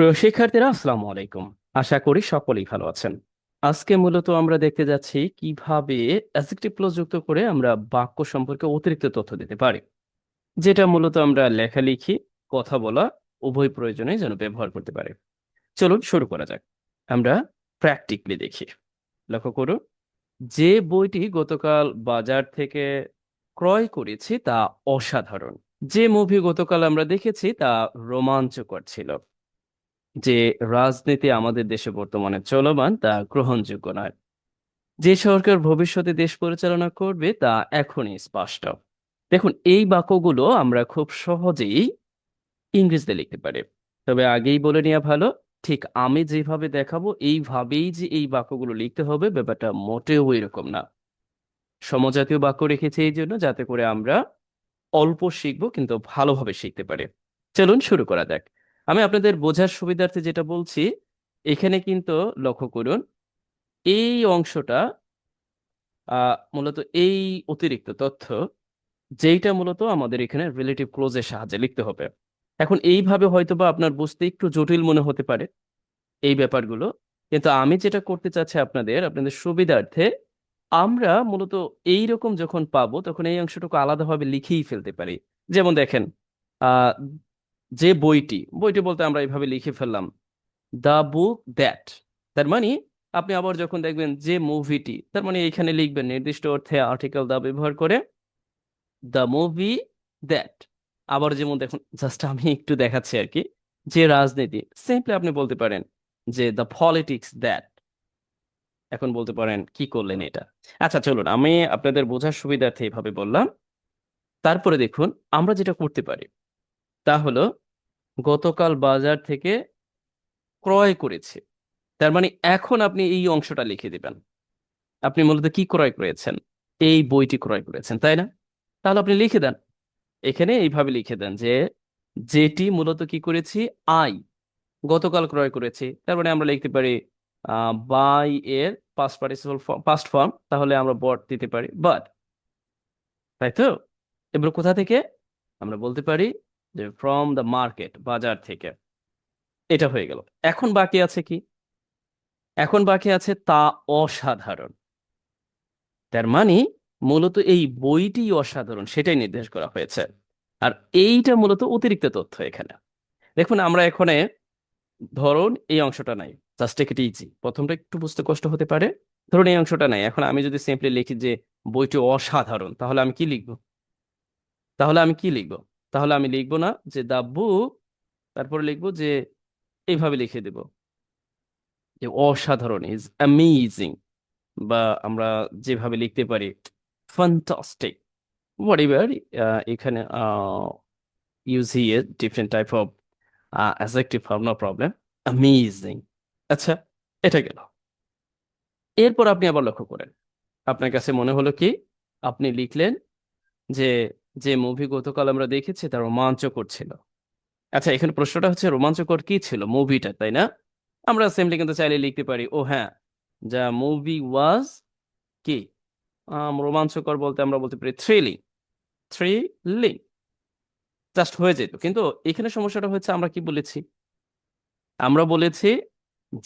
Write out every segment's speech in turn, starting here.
প্রিয় শিক্ষার্থীরা, আসসালামু আলাইকুম। আশা করি সকলেই ভালো আছেন। আজকে মূলত আমরা দেখতে যাচ্ছি কীভাবে যুক্ত করে আমরা বাক্য সম্পর্কে অতিরিক্ত তথ্য দিতে পারি। যেটা মূলত আমরা লেখালেখি, কথা বলা, উভয় প্রয়োজনে যেন ব্যবহার করতে পারি। চলুন শুরু করা যাক। আমরা প্র্যাকটিক্যালি দেখি। লক্ষ্য করুন, যে বইটি গতকাল বাজার থেকে ক্রয় করেছি তা অসাধারণ। যে মুভি গতকাল আমরা দেখেছি তা রোমাঞ্চকর ছিল। যে রাজনীতি আমাদের দেশে বর্তমানে চলমান, তা গ্রহণযোগ্য নয়। যে সরকার ভবিষ্যতে দেশ পরিচালনা করবে, তা এখনই স্পষ্ট। দেখুন, এই বাক্যগুলো আমরা খুব সহজেই ইংরেজিতে লিখতে পারি। তবে আগেই বলে নেওয়া ভালো, ঠিক আমি যেভাবে দেখাবো, এইভাবেই যে এই বাক্যগুলো লিখতে হবে, ব্যাপারটা মোটেও এরকম না। সমজাতীয় বাক্য রেখেছি এই জন্য, যাতে করে আমরা অল্প শিখব, কিন্তু ভালোভাবে শিখতে পারি। চলুন শুরু করা যাক। আমি আপনাদের বোঝার সুবিধার্থে যেটা বলছি, এখানে কিন্তু লক্ষ্য করুন, এই অংশটা মূলত এই অতিরিক্ত তথ্য, যেইটা মূলত আমাদের এখানে রিলেটিভ ক্লোজের সাহায্যে লিখতে হবে। এখন এইভাবে হয়তোবা আপনার বুঝতে একটু জটিল মনে হতে পারে, এই ব্যাপারগুলো। কিন্তু আমি যেটা করতে চাচ্ছি আপনাদের আপনাদের সুবিধার্থে, আমরা মূলত এই রকম যখন পাবো, তখন এই অংশটুকু আলাদাভাবে লিখেই ফেলতে পারি। যেমন দেখেন যে বইটি বইটি বলতে আমরা এইভাবে লিখে ফেললাম, দ্য বুক দ্যাট তার মানে আপনি আবার যখন দেখবেন যে মুভিটি, তার মানে এখানে লিখবেন নির্দিষ্ট অর্থে আর্টিকেল দা ব্যবহার করে, দ্য মুভি দ্যাট আবার যেমন দেখুন জাস্ট আমি একটু দেখাচ্ছি আর কি, যে রাজনীতি সিম্পলি আপনি বলতে পারেন যে দ্য পলিটিক্স দ্যাট এখন বলতে পারেন কি করলেন এটা। আচ্ছা চলুন, আমি আপনাদের বোঝার সুবিধার্থে এইভাবে বললাম। তারপরে দেখুন, আমরা যেটা করতে পারি তা হলো, গতকাল বাজার থেকে ক্রয় করেছে। তার মানে এখন আপনি এই অংশটা লিখে দিবেন। আপনি মূলত কি ক্রয় করেছেন? এই বইটি ক্রয় করেছেন, তাই না? তাহলে আপনি লিখে দেন। এখানে এইভাবে লিখে দেন যে, যেটি মূলত কি করেছি? আই গতকাল ক্রয় করেছি। তার মানে আমরা লিখতে পারি বাই এর পাস্ট পার্টিসিপল পাস্ট ফর্ম তাহলে আমরা বট দিতে পারি বাট তাই তো? এবার কোথা থেকে? আমরা বলতে পারি ফ্রম দ্য মার্কেট বাজার থেকে। এটা হয়ে গেল। এখন বাকি আছে কি? এখন বাকি আছে তা অসাধারণ। তার মানে মূলত এই বইটি অসাধারণ, সেটাই নির্দেশ করা হয়েছে। আর এইটা মূলত অতিরিক্ত তথ্য এখানে। দেখুন, আমরা এখানে ধরুন এই অংশটা নাই। জাস্ট টেক ইজি প্রথমটা একটু বুঝতে কষ্ট হতে পারে। ধরুন এই অংশটা নাই। এখন আমি যদি সিম্পলি লিখি যে বইটি অসাধারণ, তাহলে আমি কি লিখব? তাহলে আমি কি লিখব? তাহলে আমি লিখব না যে দ্য বুক তারপরে লিখব যে এইভাবে লিখে দেব যে অসাধারণ, ইজ অ্যামেজিং বা আমরা যেভাবে লিখতে পারি, ফ্যান্টাস্টিক হোয়াট এভার এখানে use here different type of adjective form no problem, amazing আচ্ছা এটা গেল। এরপর আপনি আবার লক্ষ্য করেন, আপনার কাছে মনে হলো কি, আপনি লিখলেন যে যে মুভি গতকাল আমরা দেখেছি তা রোমাঞ্চকর ছিল। আচ্ছা এখানে প্রশ্নটা হচ্ছে, রোমাঞ্চকর কি ছিল মুভিটা তাই না? আমরা সিম্পলি কিন্তু চাইলে লিখতে পারি, ও হ্যাঁ যা মুভি ওয়াজ কি? রোমাঞ্চকর বলতে আমরা বলতে পারি থ্রিলিং থ্রিলিং জাস্ট হয়ে যেত। কিন্তু এখানে সমস্যাটা হচ্ছে, আমরা কি বলেছি? আমরা বলেছি,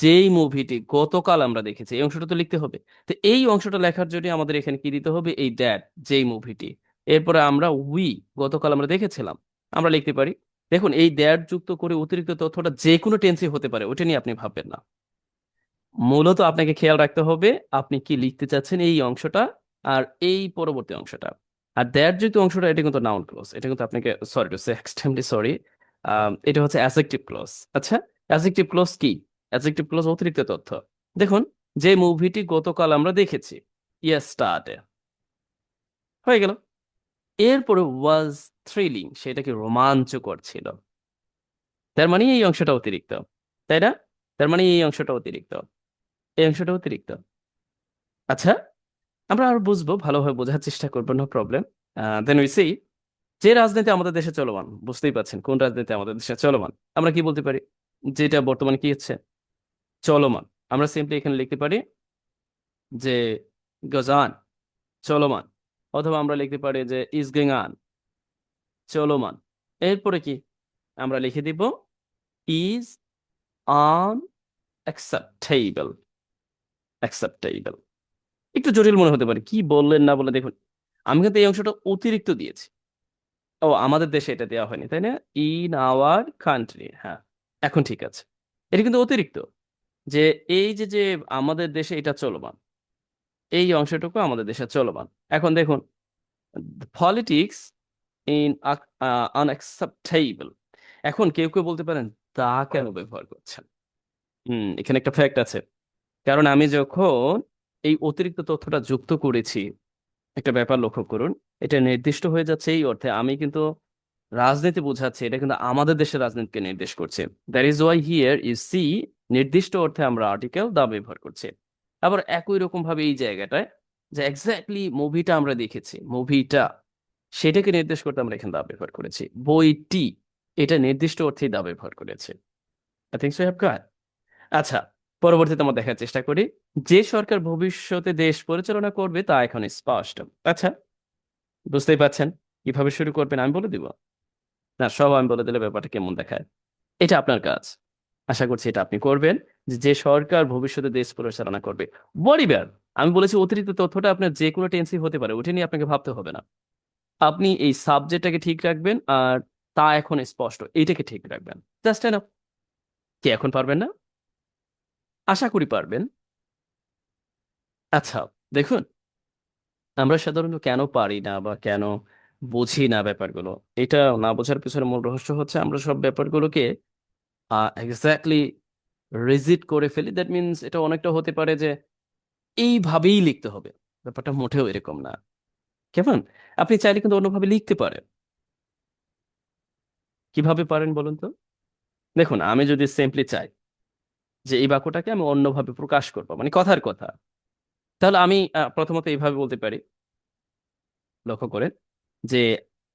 যেই মুভিটি গতকাল আমরা দেখেছি, এই অংশটা তো লিখতে হবে। তো এই অংশটা লেখার জন্য আমাদের এখানে কি দিতে হবে? এই দ্যাট যেই মুভিটি এরপরে আমরা উই গতকাল আমরা দেখেছিলাম, আমরা লিখতে পারি, দেখুন এই দেয়ার যুক্ত করে অতিরিক্ত তথ্যটা যে কোনো টেন্সে হতে পারে ওটা নিয়ে আপনি ভাববেন না। মূলত আপনাকে খেয়াল রাখতে হবে, আপনি কি লিখতে চাচ্ছেন এই অংশটা আর এই পরবর্তী অংশটা। আর দ্যাট যুক্ত অংশটা এটা কিন্তু নাউন ক্লোজ এটা কিন্তু আপনাকে সরি টু সে সরি এটা হচ্ছে অ্যাজেক্টিভ ক্লোজ আচ্ছা? অ্যাজেক্টিভ ক্লোজ কি? অ্যাজেক্টিভ ক্লোজ অতিরিক্ত তথ্য। দেখুন, যে মুভিটি গতকাল আমরা দেখেছি ইয়েস স্টার্টে হয়ে গেল। এরপরে ওয়াজ থ্রিলিং সেটাকে রোমাঞ্চকর ছিল। তার মানে এই অংশটা অতিরিক্ত, তাই না? তার মানে এই অংশটা অতিরিক্ত। এই অংশটা অতিরিক্ত। আচ্ছা আমরা আর বুঝব, ভালোভাবে বোঝার চেষ্টা করব no problem then we see যে রাজনীতি আমাদের দেশে চলমান, বুঝতেই পারছেন কোন রাজনীতি আমাদের দেশে চলমান। আমরা কি বলতে পারি? যেটা বর্তমানে কি হচ্ছে? চলমান। আমরা সিম্পলি এখানে লিখতে পারি যে, গজান, চলমান। অথবা আমরা লিখতে পারি যে অন চলমান। এরপরে কি? আমরা লিখে দিব ইজ আনঅ্যাকসেপ্টেবল অ্যাকসেপ্টেবল একটু জটিল মনে হতে পারে, কি বললেন না বলে দেখুন, আমি কিন্তু এই অংশটা অতিরিক্ত দিয়েছি। ও, আমাদের দেশে এটা দেওয়া হয়নি, তাই না? ইন আওয়ার কান্ট্রি হ্যাঁ এখন ঠিক আছে। এটা কিন্তু অতিরিক্ত, যে এই যে যে আমাদের দেশে এটা চলমান এই অংশটুকু আমাদের দেশে চলমান। এখন দেখুন পলিটিক্স ইন আনঅ্যাকসেপ্টেবল এখন কেউ কেউ বলতে পারেন, তা কেন ব্যবহার করছেন? হুম, এখানে একটা ফ্যাক্ট আছে। কারণ আমি যখন এই অতিরিক্ত তথ্যটা যুক্ত করেছি, একটা ব্যাপার লক্ষ্য করুন, এটা নির্দিষ্ট হয়ে যাচ্ছে এই অর্থে। আমি কিন্তু রাজনীতি বোঝাচ্ছি, এটা কিন্তু আমাদের দেশের রাজনীতিকে নির্দেশ করছে। That is why here you see নির্দিষ্ট অর্থে আমরা আর্টিকেল দা ব্যবহার করছি। আবার একই রকম ভাবে এই জায়গাটায় যে এক্স্যাক্টলি মুভিটা আমরা দেখেছি মুভিটা সেটাকে নির্দেশ করতে আমরা এখানে দা ব্যবহার করেছি। বইটি এটা নির্দিষ্ট অর্থেই দা ব্যবহার করেছে। I think so have got আচ্ছা পরবর্তীতে আমরা দেখার চেষ্টা করি। যে সরকার ভবিষ্যতে দেশ পরিচালনা করবে তা এখন স্পষ্ট। আচ্ছা বুঝতেই পারছেন? কীভাবে শুরু করবেন আমি বলে দিব? না, সব আমি বলে দিলে ব্যাপারটা কেমন দেখায়? এটা আপনার কাজ। আশা করছি এটা আপনি করবেন। যে সরকার ভবিষ্যতে দেশ পরিচালনা করবে। বলিবার আমি বলেছি অতিরিক্ত তথ্যটা আপনার যে কোনো টেন্সি হতে পারে ওটা নিয়ে আপনাকে ভাবতে হবে না। আপনি এই সাবজেক্টটাকে ঠিক রাখবেন আর তা এখন স্পষ্ট এইটাকে ঠিক রাখবেন। জাস্ট এনাফ কি এখন পারবেন না? আশা করি পারবেন। আচ্ছা দেখুন, আমরা সাধারণত কেন পারি না বা কেন বুঝি না ব্যাপারগুলো? এটা না বোঝার পিছনে মূল রহস্য হচ্ছে আমরা সব ব্যাপারগুলোকে এক্স্যাক্টলি রিজিট করে ফেলি দ্যাট মিনস এটা অনেকটা হতে পারে যে এইভাবেই লিখতে হবে। ব্যাপারটা মোটেও এরকম না। কেমন? আপনি চাইলে কিন্তু অন্যভাবে লিখতে পারেন। কীভাবে পারেন বলুন তো? দেখুন, আমি যদি সিম্পলি চাই যে এই বাক্যটাকে আমি অন্যভাবে প্রকাশ করব মানে কথার কথা, তাহলে আমি প্রথমত এইভাবে বলতে পারি। লক্ষ্য করেন যে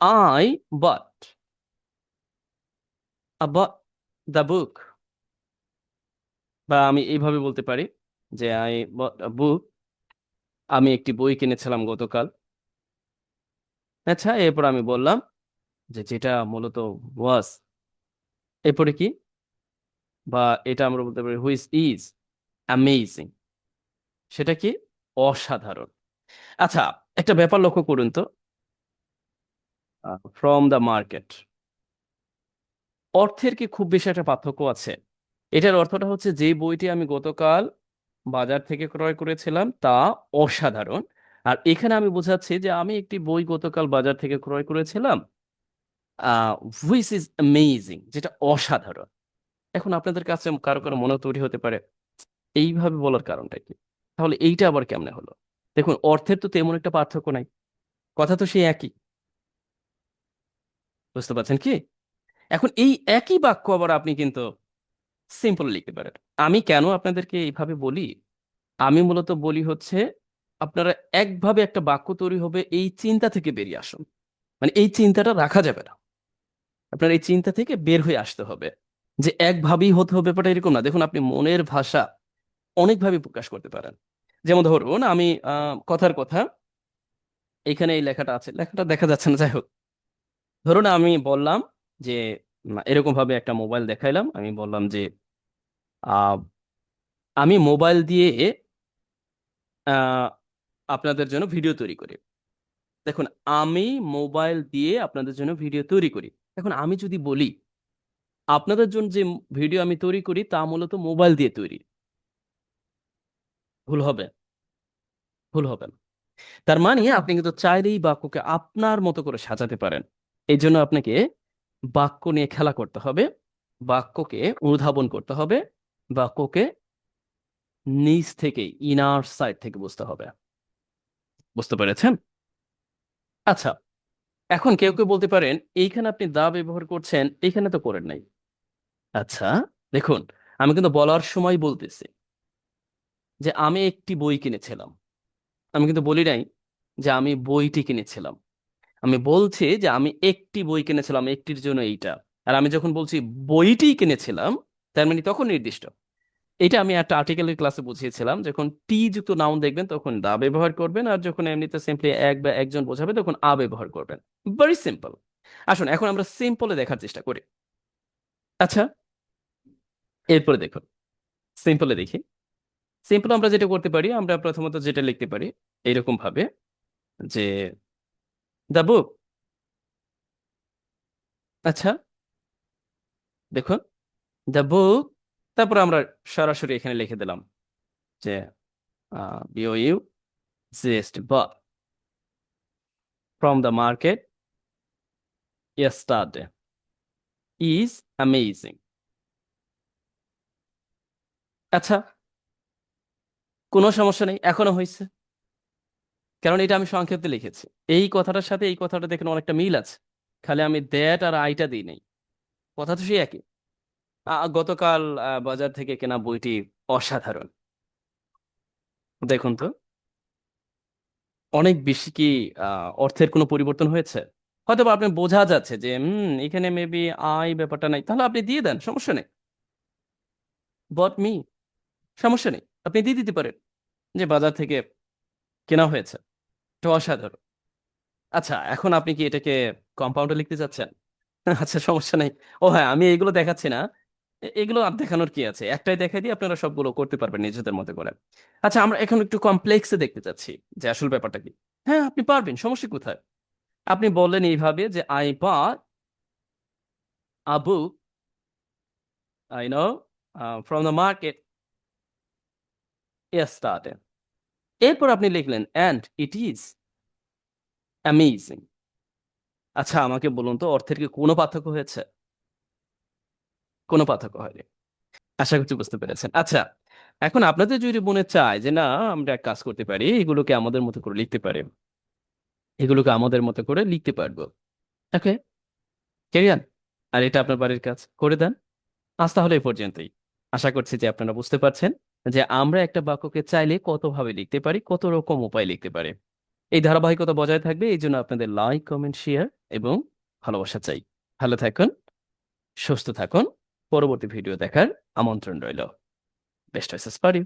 আই বট দ্য বুক বা আমি এইভাবে বলতে পারি যে আই বুক আমি একটি বই কিনেছিলাম গতকাল। আচ্ছা এরপর আমি বললাম যে যেটা মূলত ওয়াজ এরপরে কি? বা এটা আমরা বলতে পারি হুইচ ইজ অ্যামেজিং সেটা কি? অসাধারণ। আচ্ছা একটা ব্যাপার লক্ষ্য করুন তো। ফ্রম দ্য মার্কেট অর্থের কি খুব বেশি একটা পার্থক্য আছে? এটার অর্থটা হচ্ছে যে বইটি আমি গতকাল বাজার থেকে ক্রয় করেছিলাম তা অসাধারণ। আর এখানে আমি বোঝাচ্ছি যে আমি একটি বই গতকাল বাজার থেকে ক্রয় করেছিলাম হুইচ ইজ অ্যামেজিং যেটা অসাধারণ। এখন আপনাদের কাছে কারও কারও মনে তৈরি হতে পারে, এইভাবে বলার কারণটা কি? তাহলে এইটা আবার কেমনে হলো? দেখুন, অর্থের তো তেমন একটা পার্থক্য নাই, কথা তো সেই একই। বুঝতে পারছেন কি? এখন এই একই বাক্য আবার আপনি কিন্তু সিম্পল লিখতে পারেন। আমি কেন আপনাদেরকে এইভাবে বলি? আমি মূলত বলি হচ্ছে, আপনারা একভাবে একটা বাক্য তৈরি হবে, এই চিন্তা থেকে বেরিয়ে আসুন। মানে এই চিন্তাটা রাখা যাবে না। আপনার এই চিন্তা থেকে বের হয়ে আসতে হবে। যে একভাবেই হতে হবে ব্যাপারটা এরকম না। দেখুন, আপনি মনের ভাষা অনেকভাবে প্রকাশ করতে পারেন। যেমন ধরুন, আমি কথার কথা, এখানে এই লেখাটা আছে। লেখাটা দেখা যাচ্ছে না। যাই হোক। ধরুন, আমি বললাম যে এরকম ভাবে একটা মোবাইল দেখাইলাম। আমি বললাম যে আমি মোবাইল দিয়ে আপনাদের জন্য ভিডিও তৈরি করি। দেখুন, আমি মোবাইল দিয়ে আপনাদের জন্য ভিডিও তৈরি করি। এখন আমি যদি বলি, আপনাদের জন্য যে ভিডিও আমি তৈরি করি, তা মূলত মোবাইল দিয়ে তৈরি। ভুল হবে। ভুল হবে না। তার মানে আপনি কিন্তু চাইলেই বাক্যকে আপনার মতো করে সাজাতে পারেন। এই জন্য আপনাকে বাক্য নিয়ে খেলা করতে হবে, বাক্যকে অনুধাবন করতে হবে, বাক্যকে নিচ থেকে ইনার সাইড থেকে বুঝতে হবে। বুঝতে পেরেছেন? আচ্ছা এখন কেউ কেউ বলতে পারেন, এইখানে আপনি দা ব্যবহার করছেন, এইখানে তো করেন নাই। আচ্ছা দেখুন, আমি কিন্তু বলার সময় বলতেছি যে আমি একটি বই কিনেছিলাম। আমি কিন্তু বলি নাই যে আমি বইটি কিনেছিলাম। আমি বলছি যে আমি একটি বই কিনেছিলাম, একটির জন্য এইটা। আর আমি যখন বলছি বইটি কিনেছিলাম, তার মানে তখন নির্দিষ্ট। এটা আমি একটা আর্টিকেলের ক্লাসে বুঝিয়েছিলাম, যখন টি যুক্ত নাউন দেখবেন তখন দা ব্যবহার করবেন, আর যখন এমনিতে সিম্পলি এক বা একজন বোঝাবে তখন আ ব্যবহার করবেন। ভেরি সিম্পল আসুন, এখন আমরা সিম্পলে দেখার চেষ্টা করি। আচ্ছা এরপরে দেখুন। সিম্পলে দেখি। সিম্পল আমরা যেটা করতে পারি, আমরা প্রথমত যেটা লিখতে পারি এইরকম ভাবে যে দ্য বুক। আচ্ছা দেখুন, দ্য বুক, তারপর আমরা সরাসরি এখানে লিখে দিলাম যে you GST from the market yesterday is amazing. আচ্ছা কোনো সমস্যা নেই, এখনও হয়েছে। কারণ এটা আমি সংক্ষেপে লিখেছি। এই কথাটার সাথে এই কথাটা দেখেন অনেকটা মিল আছে। খালি আমি দ্যাট আর আইটা দিই নেই। কথা তো সেই একই। গতকাল বাজার থেকে কেনা বইটি অসাধারণ। দেখুন তো। অনেক বেশি কি অর্থের কোনো পরিবর্তন হয়েছে? হয়তো আপনি বোঝা যাচ্ছে যে, হুম, এখানে মেবি আই ব্যাপারটা নাই। তাহলে আপনি দিয়ে দেন, সমস্যা নেই। বট মি সমস্যা নেই। আপনি দিয়ে দিতে পারেন। যে বাজার থেকে কেনা হয়েছে। এটা অসাধারণ। আচ্ছা এখন আপনি কি এটাকে কম্পাউন্ডে লিখতে চাচ্ছেন? আচ্ছা সমস্যা নেই। ও হ্যাঁ আমি এগুলো দেখাচ্ছি না। এগুলো আর দেখানোর কি আছে? একটাই দেখাই দিয়ে আপনারা সবগুলো করতে পারবেন নিজেদের মতো করে। আচ্ছা আমরা এখন একটু কমপ্লেক্সে দেখতে চাচ্ছি যে আসল ব্যাপারটা কি। হ্যাঁ আপনি পারবেন সমস্যা কোথায়? আপনি বললেন এইভাবে যে I bought a book I know uh, from the market এরপর আপনি লিখলেন অ্যান্ড ইট ইজ অ্যামেজিং আচ্ছা আমাকে বলুন তো, অর্থের কি কোনো পার্থক্য হয়েছে? কোনো পার্থক্য হয়নি। আশা করছি বুঝতে পেরেছেন। আচ্ছা এখন আপনাদের যদি মনে চায় যে, না, আমরা এক কাজ করতে পারি, এগুলোকে আমাদের মতো করে লিখতে পারি। এগুলোকে আমাদের মতো করে লিখতে পারব। ওকে ক্যারিয়ান আর এটা আপনার বাড়ির কাজ। করে দেন। আজ তাহলে এই পর্যন্তই। আশা করছি যে আপনারা বুঝতে পারছেন। যে আমরা একটা বাক্যকে চাইলে কতভাবে লিখতে পারি, কত রকম উপায় লিখতে পারি। এই ধারাবাহিকতা বজায় থাকবে। এই জন্য আপনাদের লাইক কমেন্ট শেয়ার এবং ভালোবাসা চাই। ভালো থাকুন, সুস্থ থাকুন। পরবর্তী ভিডিও দেখার আমন্ত্রণ রইল। Best wishes you